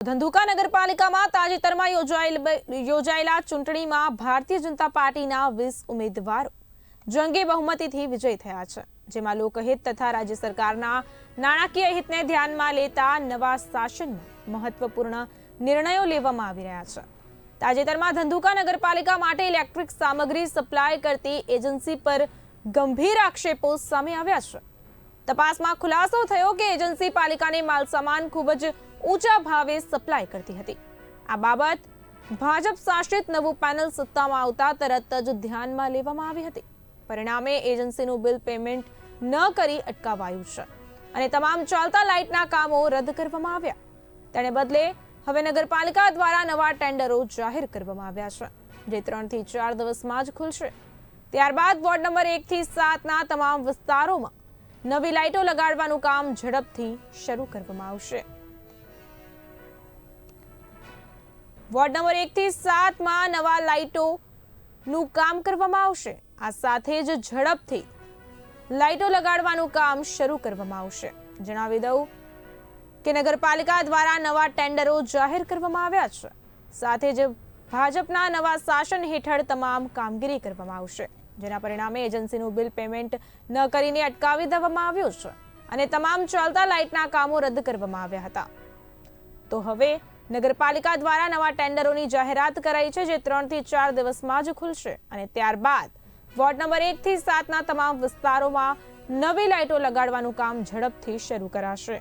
ધંધુકા નગરપાલિકામાં તાજેતરમાં યોજાયેલા ચૂંટણીમાં ભારતીય જનતા પાર્ટીના વીસ ઉમેદવારો જંગી બહુમતીથી વિજય થયા છે, જેમાં લોકહિત તથા રાજ્ય સરકારના નાણાકીય હિતને ધ્યાનમાં લેતા નવા શાસનમાં મહત્વપૂર્ણ નિર્ણયો લેવામાં આવી રહ્યા છે. તાજેતરમાં ધંધુકા નગરપાલિકા માટે ઇલેક્ટ્રિક સામગ્રી સપ્લાય કરતી એજન્સી પર ગંભીર આક્ષેપો સામે આવ્યા છે. તપાસમાં ખુલાસો થયો કે એજન્સી પાલિકાને માલ સામાન ખૂબ જ ઊંચા ભાવે સપ્લાય કરતી હતી. આ બાબત ભાજપ શાસિત નવું પેનલ સત્તામાં આવતા તરત જ ધ્યાનમાં લેવામાં આવી હતી. પરિણામે એજન્સીનું બિલ પેમેન્ટ ન કરી અટકાવાયું છે અને તમામ ચાલતા લાઇટના કામો રદ કરવામાં આવ્યા. તેને બદલે હવે નગરપાલિકા દ્વારા નવા ટેન્ડરો જાહેર કરવામાં આવ્યા છે, જે ત્રણથી ચાર દિવસમાં જ ખુલશે. ત્યારબાદ વોર્ડ નંબર એકથી સાતના તમામ વિસ્તારોમાં નવી લાઇટો લગાડવાનું કામ ઝડપથી શરૂ કરવામાં આવશે. વોર્ડ નંબર એકથી સાતમાં નવા લાઇટોનું કામ કરવામાં આવશે. આ સાથે જ ઝડપથી લાઇટો લગાડવાનું કામ શરૂ કરવામાં આવશે. જણાવી દઉં કે નગરપાલિકા દ્વારા નવા ટેન્ડરો જાહેર કરવામાં આવ્યા છે. સાથે જ ભાજપના નવા શાસન હેઠળ તમામ કામગીરી કરવામાં આવશે. જેના પરિણામે એજન્સીનું બિલ પેમેન્ટ ન કરીને અટકાવી દેવામાં આવ્યું છે અને તમામ ચાલતા લાઇટના કામો રદ કરવામાં આવ્યા હતા. તો હવે નગરપાલિકા દ્વારા નવા ટેન્ડરોની જાહેરાત કરાઈ છે જે ત્રણથી ચાર દિવસમાં જ ખુલશે અને ત્યારબાદ વોર્ડ નંબર એકથી સાતના તમામ વિસ્તારોમાં નવી લાઇટો લગાડવાનું કામ ઝડપથી શરૂ કરાશે.